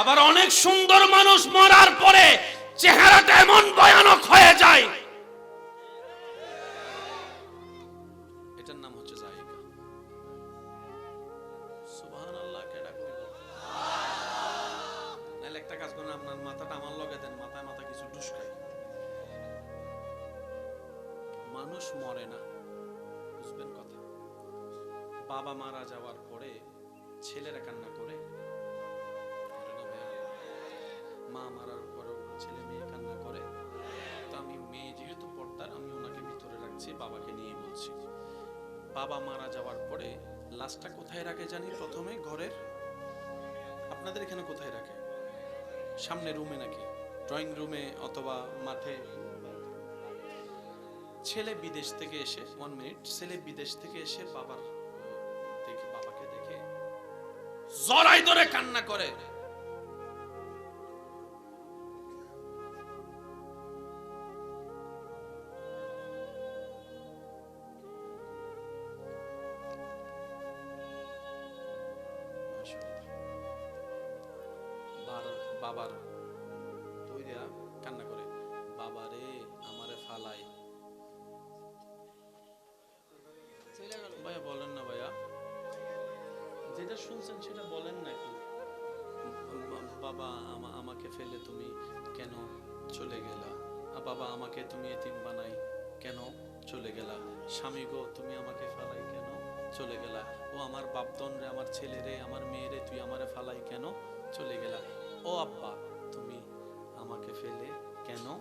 আবার অনেক সুন্দর মানুষ মরার পরে চেহারাটা এমন ভয়ানক হয়ে যায়। এটার নাম হচ্ছে একটা কাজ করেন, আপনার মাথাটা আমার মাথায় মাথা কিছু মানুষ মরে না কথা। বাবা মারা যাওয়ার পরে ছেলেরা কান্না মারার পরে ছেলে মেয়ে কান্না করে। তো আমি মেয়ে যেহেতু পর্দার, আমি ওনাকে ভিতরে রাখছি, বাবাকে নিয়ে বলছি। বাবা মারা যাওয়ার পরে লাশটা কোথায় রাখে জানি? প্রথমে ঘরের? আপনাদের এখানে কোথায় রাখে? সামনে রুমে নাকি? ড্রয়িং রুমে অথবা মাঠে? ছেলে বিদেশ থেকে এসে ওয়ান মিনিট ছেলে বিদেশ থেকে এসে বাবার দেখে বাবাকে দেখে জড়াই ধরে কান্না করে। বাবার তৈরিয়া কান্না করে, বাবারে, আমারে ফালাই। ভাইয়া বলেন না ভাইয়া। যেটা শুনছেন সেটা বলেন না একটু। বাবা, আমা- আমাকে ফেলে তুমি কেন চলে গেলা? বাবা, আমাকে তুমি এতিম বানাই কেন চলে গেলা? স্বামী গো, তুমি আমাকে ফালাই কেন চলে গেলা? ও আমার বাপদন রে আমার ছেলে রে আমার মেয়ে রে তুই আমারে ফালাই কেন চলে গেলা? ও আব্বা, তুমি আমাকে ফেলে কেন?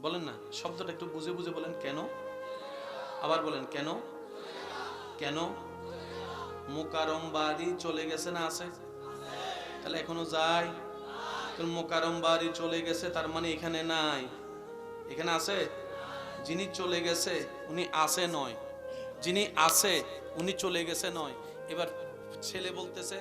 বলেন না, শব্দটা একটু বুঝে বুঝে বলেন, কেন? আবার বলেন, কেন? কেন? মোকারম বাড়ি চলে গেছে না আছে? তাহলে এখনও যায়? তাহলে মোকারম বাড়ি চলে গেছে, তার মানে এখানে নাই। এখানে আছে? যিনি চলে গেছে, উনি আছে নয়। যিনি আছে, উনি চলে গেছে নয়। এবার ছেলে বলতেছে,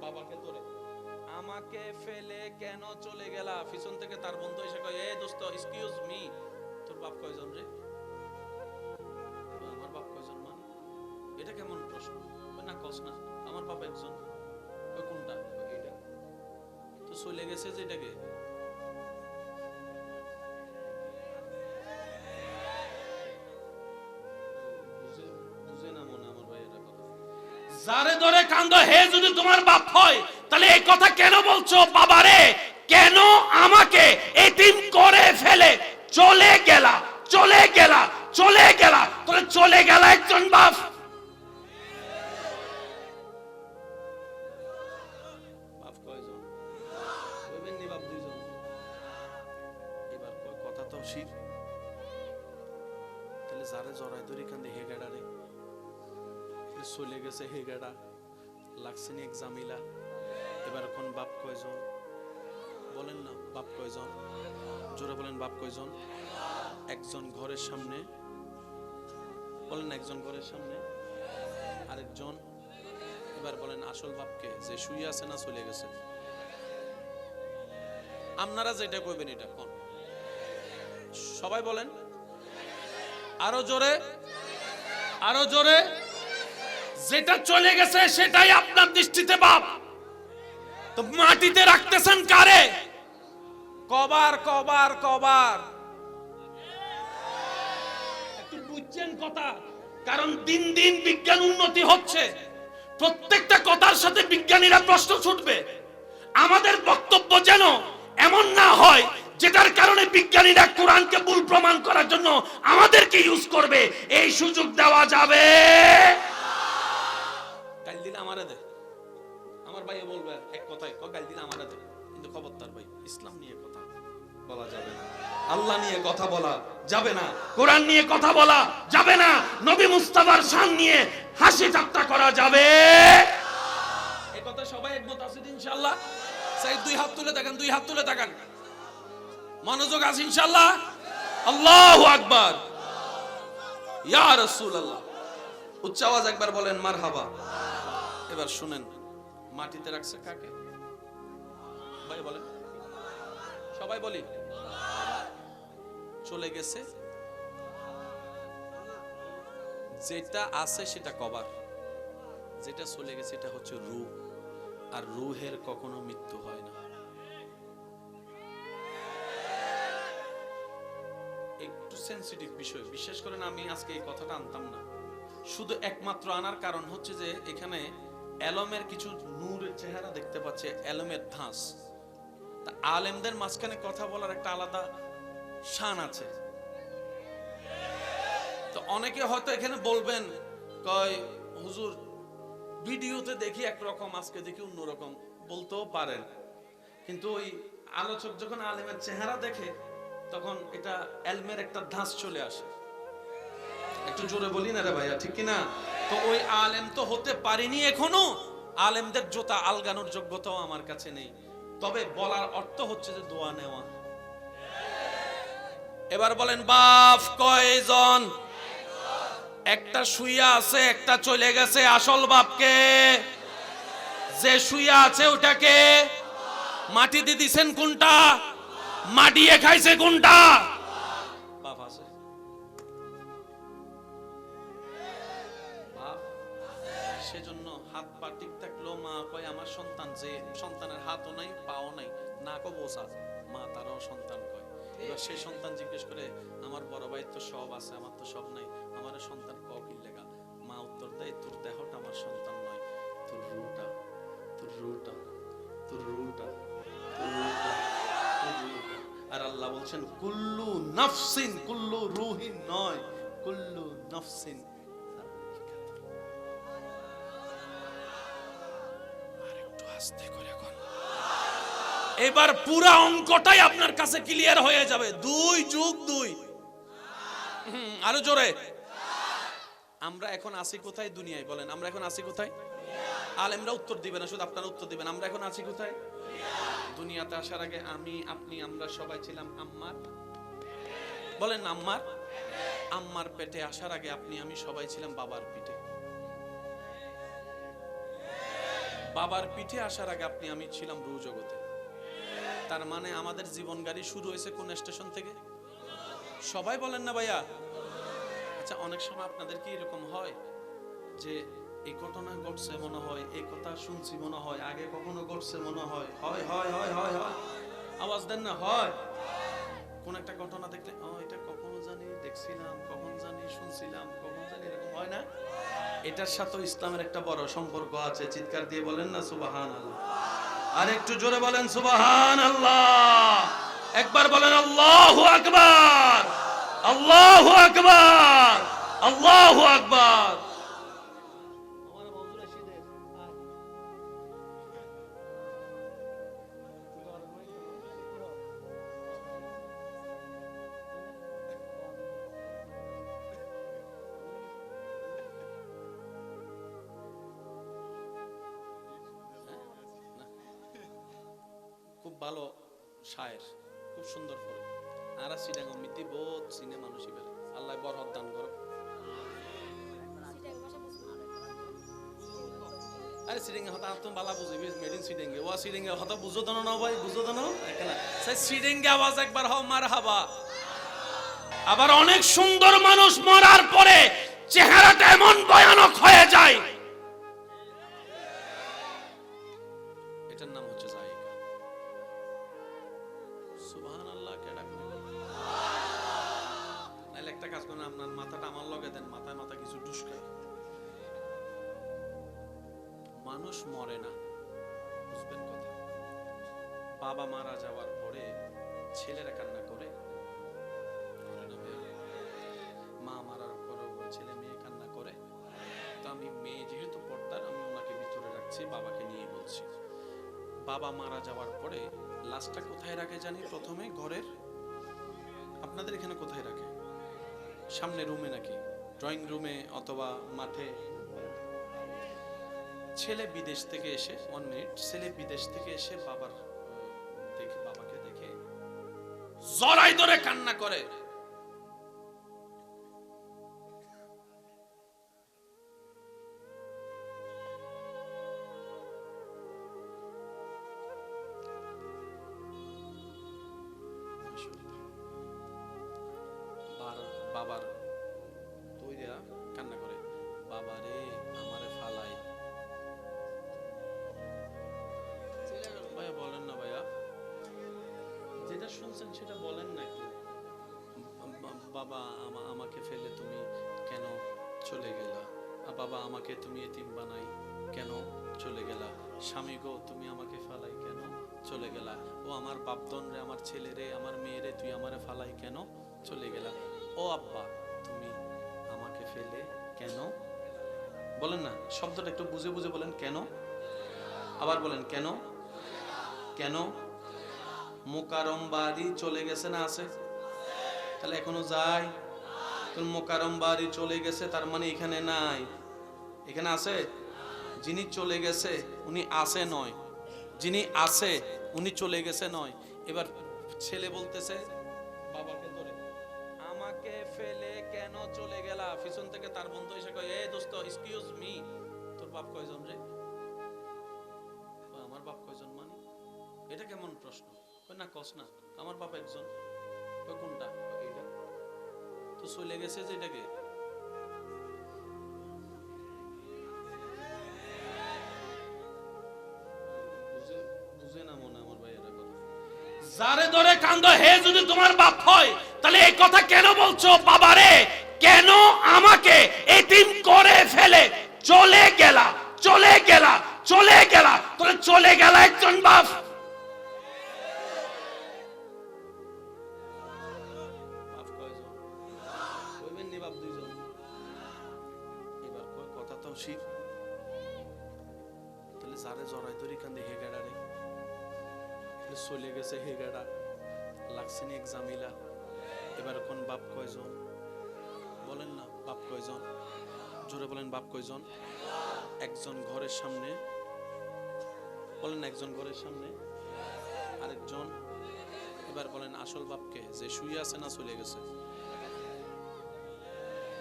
বাবাকে ধরে। আমাকে ফেলে কেন চলে গেলা? পিছন থেকে তার বন্ধু এসে কয় এ দোস্ত এক্সকিউজ মি তোর বাপ কয়জন রে? আমার বাপ কয়জন মানে? এটা কেমন প্রশ্ন? না, কস না, আমার বাপ একজন। কই কোনটা? এইটা। তো চলে গেছে যে এটাকে। বুঝে বুঝে না আমার ভাই এটা যারে ধরে কান্দ, হে যদি তোমার বাপ হয় তাহলে এই কথা কেন বলছো, বাবারে? কেন আমাকে এতিম করে ফেলে? চলে গেলা চলে গেলা চলে গেলা। তাহলে চলে গেলা একজন বাপ। চলে গেছে হে গাড়া। লাগছে নি এক জামিলা। এবার এখন বাপ কয়জন? বলেন না, বাপ কয়জন? জোরে বলেন, বাপ কয়জন? একজন ঘরের সামনে। বলেন একজন ঘরের সামনে। আরেকজন? এবার বলেন, আসল বাপকে, যে শুয়ে আছে না চলে গেছে। আপনারা যেটা কইবেন এটা কোন? সবাই বলেন। আরও জোরে। আরও জোরে। যেটা চলে গেছে সেটাই আপনার দৃষ্টিতে বাপ। তো মাটিতে রাখতেছেন কারে? কবার কবার কবার। একটু বুঝছেন কথা? কারণ দিন দিন বিজ্ঞান উন্নতি হচ্ছে। প্রত্যেকটা কথার সাথে বিজ্ঞানীরা প্রশ্ন ছুটবে। আমাদের বক্তব্য যেন এমন না হয়, যেটার কারণে বিজ্ঞানীরা কোরআনকে ভুল প্রমাণ করার জন্য আমাদেরকে ইউজ করবে। এই সুযোগ দেওয়া যাবে। ভাই বলবে, এক কথায় কাল দিন আমারে দে কিন্তু খবরদার ভাই, ইসলাম নিয়ে কথা বলা যাবে না। আল্লাহ নিয়ে কথা বলা যাবে না। কোরআন নিয়ে কথা বলা যাবে না। নবী মুস্তাফার শান নিয়ে হাসি ঠাট্টা করা যাবে। এই কথা সবাই একমত আছে ইনশাআল্লাহ? সেই দুই হাত তুলে দেখেন, দুই হাত তুলে দেখেন। মনোযোগ আছে ইনশাআল্লাহ? আল্লাহু আকবার। ইয়া রাসূলুল্লাহ। উচ্চ আওয়াজ একবার বলেন, মারহাবা। এবার শুনেন। মাটিতে রাখছে কাকে? ভাই বলেন। সবাই বলি। চলে গেছে। যেটা আছে সেটা কবার। যেটা চলে গেছে এটা হচ্ছে রু আর রুহের কখনো মৃত্যু হয় না। একটু সেন্সিটিভ বিষয়। বিশেষ করেন আমি আজকে এই কথাটা আনতাম না। শুধু একমাত্র আনার কারণ হচ্ছে যে এখানে অ্যালমের কিছু নূরের চেহারা দেখতে পাচ্ছে, অ্যালমের ধাঁস। তা আলেমদের মাঝখানে কথা বলার একটা আলাদা শান আছে। তো অনেকে হয়তো এখানে বলবেন, কয়, হুজুর, ভিডিওতে দেখি একরকম, আজকে দেখি অন্যরকম। বলতেও পারেন। কিন্তু ওই আলোচক যখন আলেমের চেহারা দেখে, তখন এটা এলমের একটা ধাঁস চলে আসে। একটু জোরে বলি না রে ভাইয়া, ঠিক কি না তো ওই আলেম তো হতে পারিনি এখনও। আলেমদের জোতা আলগানোর যোগ্যতাও আমার কাছে নেই। তবে বলার অর্থ হচ্ছে যে দোয়া নেওয়া। এবার বলেন বাপ কয়জন? একটা শুইয়া আছে, একটা চলে গেছে। আসল বাপকে যে শুইয়া আছে ওটাকে মাটি দিয়ে দিছেন কোনটা? মাটিয়ে খাইছে কোনটা? বোসা মা তারাও সন্তান কয়। এবার সেই সন্তান জিজ্ঞেস করে, আমার বড় ভাই তো সব আছে, আমার তো সব নাই আমার সন্তান ককিল লেগা? মা উত্তর দেয়, তোর দেহটা আমার সন্তান নয়, তোর রুটা তোর রুটা তোর রুটা আর আল্লাহ বলছেন, কুল্লু নাফসিন, কুল্লু রুহিন নয়, কুল্লু নাফসিন। এবার পুরা অঙ্কটাই আপনার কাছে ক্লিয়ার হয়ে যাবে। দুই যুগ দুই। আরও জোরে। আমরা এখন আছি কোথায় দুনিয়ায়, বলেন, আমরা এখন আছি কোথায়? আলেমরা উত্তর দিবে না, শুধু আপনারা উত্তর দিবেন। আমরা এখন আছি কোথায়? দুনিয়াতে আসার আগে আমি, আপনি, আমরা সবাই ছিলাম আম্মার বলেন, আম্মার? আম্মার পেটে আসার আগে আপনি, আমি সবাই ছিলাম বাবার পিঠে। বাবার পিঠে আসার আগে আপনি, আমি ছিলাম রু জগতে তার মানে আমাদের জীবন গাড়ি শুরু হয়েছে কোন স্টেশন থেকে? সবাই বলেন না ভাইয়া। আচ্ছা অনেক সময় আপনাদের কি এরকম হয় যে এই ঘটনা ঘটছে মনে হয়, এই কথা শুনছি মনে হয়, আগে কখনো ঘটছে মনে হয়? হয় হয় হয় হয় হয়। আওয়াজ দেন না, হয়। কোন একটা ঘটনা দেখলে এটা কখনো জানি, দেখছিলাম, কখন জানি, শুনছিলাম, কখন জানি, এরকম হয় না? এটার সাথে ইসলামের একটা বড় সম্পর্ক আছে। চিৎকার দিয়ে বলেন না সুবাহান আল্লাহ আর একটু জোরে বলেন সুবাহান আল্লাহ একবার বলেন আল্লাহ আকবার! আল্লাহ আকবার! আল্লাহ আকবার! ভালো শায়ের, খুব সুন্দর করে। আর সিডাঙ্গ মিতি বহুত সিনে মানুষই বের আল্লাহ বরহত দান করো আরে হতা তুমি বালা মেডিন সিডিঙ্গে ও সিডিঙ্গে হতা বুঝো দানো না ভাই, বুঝো দানো সেই আওয়াজ একবার হও মার হাবা আবার অনেক সুন্দর মানুষ মরার পরে চেহারাটা এমন ভয়ানক হয়ে যায় ভিতরে বাবাকে নিয়ে বলছি। বাবা মারা যাওয়ার পরে লাশটা কোথায় রাখে জানি? প্রথমে ঘরের? আপনাদের এখানে কোথায় রাখে? সামনে রুমে নাকি? ড্রয়িং রুমে অথবা মাঠে? ছেলে বিদেশ থেকে এসে ওয়ান মিনিট ছেলে বিদেশ থেকে এসে বাবার, দেখে, বাবাকে দেখে জড়াই ধরে কান্না করে। বাবা, আমা- আমাকে ফেলে তুমি কেন চলে গেলা? বাবা, আমাকে তুমি এতিম বানাই কেন চলে গেলা? স্বামী গো, তুমি আমাকে ফালাই কেন চলে গেলা? ও আমার বাপদন রে, আমার ছেলে রে, আমার মেয়ে রে, তুই আমারে ফালাই কেন চলে গেলা? ও আব্বা, তুমি আমাকে ফেলে কেন? বলেন না, শব্দটা একটু বুঝে বুঝে বলেন, কেন? আবার বলেন, কেন? কেন? মোকারম বাড়ি চলে গেছে না আছে? তাহলে এখনও যায়? মোকারম বাড়ি চলে গেছে, তার মানে এখানে নাই। এখানে আছে? যিনি চলে গেছে, উনি আছে নয়। যিনি আছে, উনি চলে গেছে নয়। এবার ছেলে বলতেছে, বাবাকে ধরে, আমাকে ফেলে কেন চলে গেলা? পিছন থেকে তার বন্ধু এসে কয় এ দোস্ত এক্সকিউজ মি তোর বাপ কয়জন রে? আমার বাপ কয়জন মানে? এটা কেমন প্রশ্ন? না, কস না, আমার বাপ একজন। কোনটা? তো চলে গেছে যে এটাকে? যারে ধরে কান্দ, হে যদি তোমার বাপ হয়, তাহলে এই কথা কেন বলছো বাবারে? কেন আমাকে এতিম করে ফেলে? চলে গেলা চলে গেলা চলে গেলা। তোরে চলে গেলা একজন বাপ। গেছে হে গেড়া লাগছে নি এক জামিলা এবার কোন বাপ কয়জন? বলেন না, বাপ কয়জন? জোরে বলেন, বাপ কয়জন? একজন ঘরের সামনে। বলেন একজন ঘরের সামনে। আরেকজন। এবার বলেন, আসল বাপকে যে শুয়ে আছে না চলে গেছে?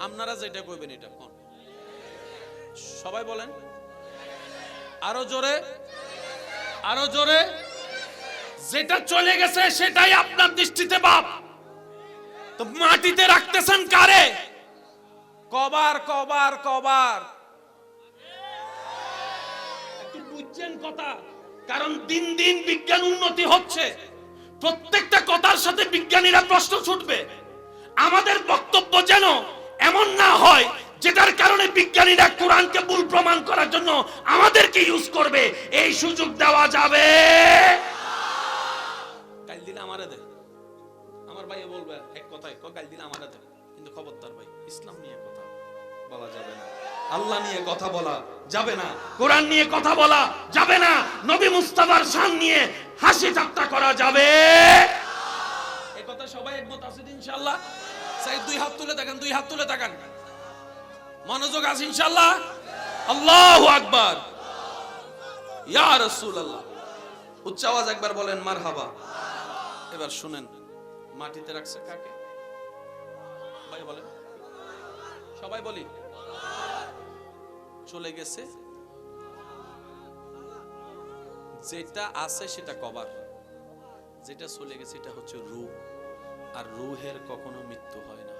আপনারা যেটা কইবেন এটা কোন? সবাই বলেন। আরও জোরে। আরও জোরে। যেটা চলে গেছে সেটাই আপনার দৃষ্টিতে বাপ। তো মাটিতে রাখতেছেন কারে? কবার কবার কবার। বুঝছেন কথা? কারণ দিন দিন বিজ্ঞান উন্নতি হচ্ছে। প্রত্যেকটা কথার সাথে বিজ্ঞানীরা প্রশ্ন ছুটবে। আমাদের বক্তব্য যেন এমন না হয়, যেটার কারণে বিজ্ঞানীরা কোরআনকে ভুল প্রমাণ করার জন্য আমাদেরকে ইউজ করবে। এই সুযোগ দেওয়া যাবে। আমারে দে। আমার ভাই বলবে এক কথায় ক গাইল দিলে আমারে দে। কিন্তু খবরদার ভাই, ইসলাম নিয়ে কথা বলা যাবে না। আল্লাহ নিয়ে কথা বলা যাবে না। কোরআন নিয়ে কথা বলা যাবে না। নবী মুস্তাফার শান নিয়ে হাসি ঠাট্টা করা যাবে। এই কথা সবাই একমত আছে ইনশাআল্লাহ? সাই দুই হাত তুলে দেখেন, দুই হাত তুলে তাকান। মনোযোগ আছে ইনশাআল্লাহ? আল্লাহু আকবার। ইয়া রাসূলুল্লাহ। উচ্চ আওয়াজ একবার বলেন, মারহাবা। এবার শুনেন, মাটিতে রাখছে কাকে? ভাই বলেন। সবাই বলি। চলে গেছে। যেটা আছে সেটা কবার। যেটা চলে গেছে এটা হচ্ছে রূহ আর রুহের কখনো মৃত্যু হয় না।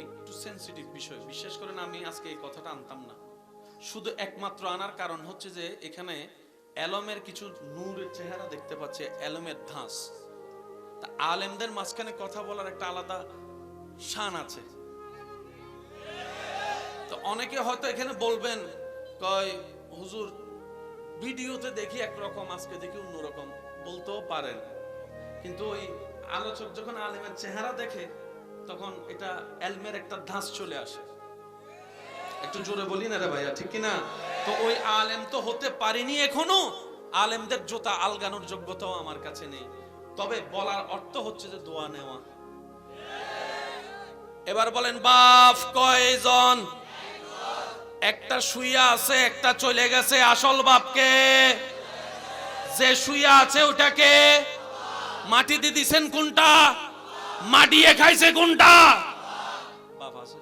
একটু সেনসিটিভ বিষয়। বিশেষ করে না আমি আজকে এই কথাটা আনতাম না। শুধু একমাত্র আনার কারণ হচ্ছে যে, এখানে অ্যালমের কিছু নূরের চেহারা দেখতে পাচ্ছে, অ্যালমের ধাঁস। তা আলেমদের মাঝখানে কথা বলার একটা আলাদা শান আছে। তো অনেকে হয়তো এখানে বলবেন, কয়, হুজুর, ভিডিওতে দেখি একরকম, আজকে দেখি অন্যরকম। বলতেও পারেন। কিন্তু ওই আলোচক যখন আলেমের চেহারা দেখে, তখন এটা এলমের একটা ধাঁস চলে আসে। একটু জোরে বলি না রে ভাইয়া, ঠিক কি না তো ওই আলেম তো হতে পারিনি এখনও। আলেমদের জোতা আলগানোর যোগ্যতাও আমার কাছে নেই। তবে বলার অর্থ হচ্ছে যে দোয়া নেওয়া। এবার বলেন বাপ কয়জন? একটা শুইয়া আছে, একটা চলে গেছে। আসল বাপকে যে শুইয়া আছে ওটাকে। মাটিতে দিছেন কোনটা? মাটিয়ে খাইছে কোনটা? বাপ আছে।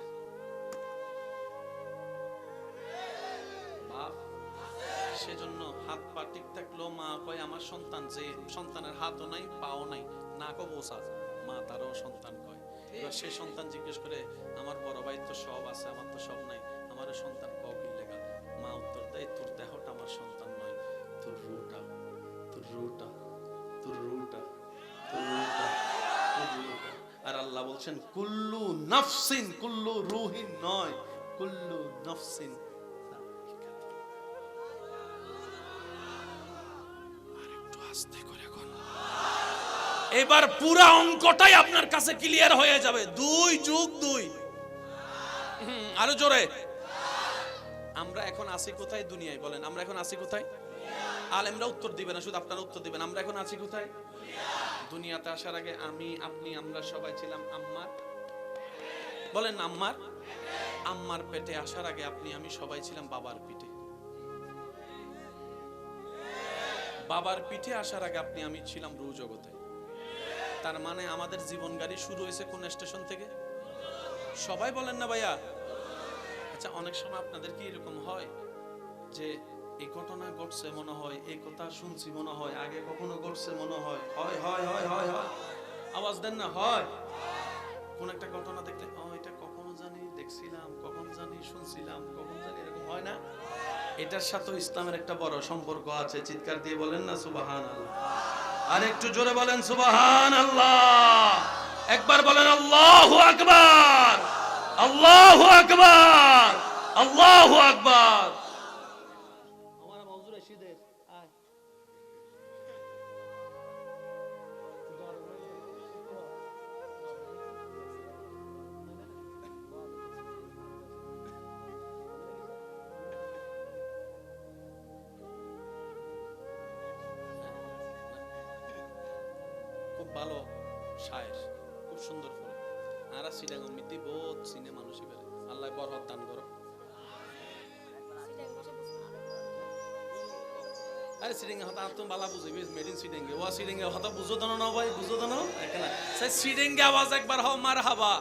মা কয়, আমার সন্তান যে, সন্তানের হাতও নাই, পাও নাই। নাকও বোঝা মা তারও সন্তান কয়। এবার সে সন্তান জিজ্ঞেস করে, আমার বড় ভাই তো সব আছে, আমার তো সব নাই আমার সন্তান কবির লেখা মা উত্তর দেয়, তোর দেহটা আমার সন্তান নয়, তোর রুটা তোর রুটা তোর রুটা তোর রুটা তোর রুটা আর আল্লাহ বলছেন, কুল্লু নাফসিন, কুল্লু রুহিন নয়, কুল্লু নাফসিন। এবার পুরা অঙ্কটাই আপনার কাছে ক্লিয়ার হয়ে যাবে। দুই যুগ দুই। আরও জোরে। আমরা এখন আছি কোথায় দুনিয়ায়? বলেন, আমরা এখন আছি কোথায়? আলেমরা উত্তর দিবে না, শুধু আপনারা উত্তর দিবেন। আমরা এখন আছি কোথায়? দুনিয়াতে আসার আগে আমি, আপনি, আমরা সবাই ছিলাম আম্মার বলেন, আম্মার? আম্মার পেটে আসার আগে আপনি, আমি সবাই ছিলাম বাবার পিঠে। বাবার পিঠে আসার আগে আপনি, আমি ছিলাম রু জগতে। তার মানে আমাদের জীবন গাড়ি শুরু হয়েছে কোন স্টেশন থেকে? সবাই বলেন না ভাইয়া। আচ্ছা অনেক সময় আপনাদের কি এরকম হয় যে এই ঘটনা ঘটছে মনে হয়, এই কথা শুনছি মনে হয়, আগে কখনো ঘটছে মনে হয়? হয় হয় হয় হয় হয়। আওয়াজ দেন না, হয়। কোন একটা ঘটনা দেখলে, ও, এটা কখনো জানি, দেখছিলাম, কখন জানি, শুনছিলাম, কখন জানি, এরকম হয় না? এটার সাথে ইসলামের একটা বড় সম্পর্ক আছে। চিৎকার দিয়ে বলেন না সুবাহান আল্লাহ আর একটু জোরে বলেন সুবাহান আল্লাহ একবার বলেন আল্লাহ আকবার! আল্লাহ আকবার! আল্লাহ আকবার! শায়ের খুব সুন্দর করে আর সিডাঙ্গন মিতি বহুত সিনে মানুষই বেড়ে আল্লাহ বরহত দান করো। আরে সিডিং হতা তুমি বালা বুঝিবি মেড ইন সিডিং ওয়া হতা বুঝো দানো না ভাই, বুঝো দানো এখানে সেই সিডিং আওয়াজ একবার হও মার হাবা